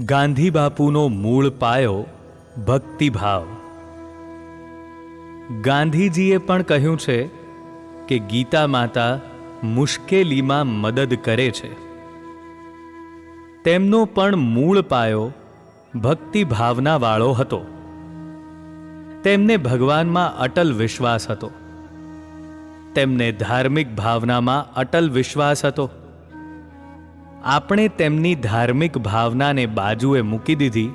ગાંધી બાપુનો મૂળ પાયો ભક્તિભાવ. ગાંધીજીએ પણ કહ્યું છે કે ગીતા માતા મુશ્કેલીમાં મદદ કરે છે. તેમનો પણ મૂળ પાયો ભક્તિ ભાવનાવાળો હતો. તેમને ભગવાનમાં અટલ વિશ્વાસ હતો. તેમને ધાર્મિક ભાવનામાં અટલ વિશ્વાસ હતો. આપણે તેમની ધાર્મિક ભાવનાને બાજુએ મૂકી દીધી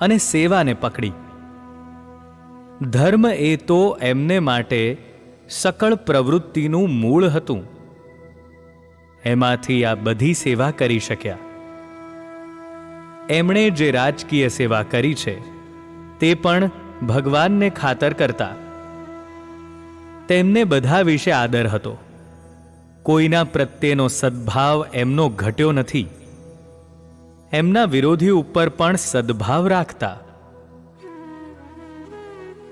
અને સેવાને પકડી. ધર્મ એ તો એમને માટે સકળ પ્રવૃત્તિનું મૂળ હતું. એમાંથી આ બધી સેવા કરી શક્યા. એમણે જે રાજકીય સેવા કરી છે, તે પણ ભગવાનને ખાતર કરતા. તેમને બધા વિશે આદર હતો. કોઈના પ્રત્યેનો સદ્ભાવ એમનો ઘટ્યો નથી. એમના વિરોધી ઉપર પણ સદ્ભાવ રાખતા.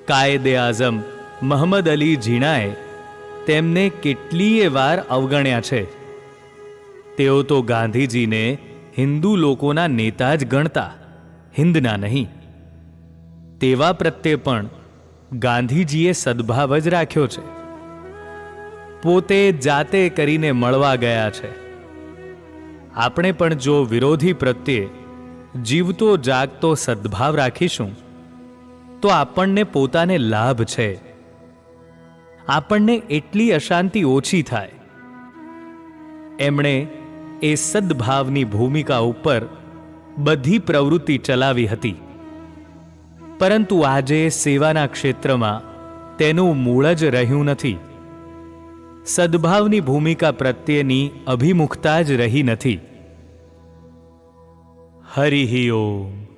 કાયદે આઝમ મહમ્મદ અલી ઝીણાએ તેમને કેટલીય વાર અવગણ્યા છે. તેઓ તો ગાંધીજીને હિન્દુ લોકોના નેતા જ ગણતા, હિન્દના નહીં. તેવા પ્રત્યે પણ ગાંધીજીએ સદ્ભાવ જ રાખ્યો છે. પોતે જાતે કરીને મળવા ગયા છે. આપણે પણ જો વિરોધી પ્રત્યે જીવતો જાગતો સદ્ભાવ રાખીશું, તો આપણને પોતાને લાભ છે. આપણને એટલી અશાંતિ ઓછી થાય. એમણે એ સદ્ભાવની ભૂમિકા ઉપર બધી પ્રવૃત્તિ ચલાવી હતી. પરંતુ આજે સેવાના ક્ષેત્રમાં તેનું મૂળ જ રહ્યું નથી. સદ્ભાવની ભૂમિકા પ્રત્યેની અભિમુખતા જ રહી નથી. હરિ ઓમ.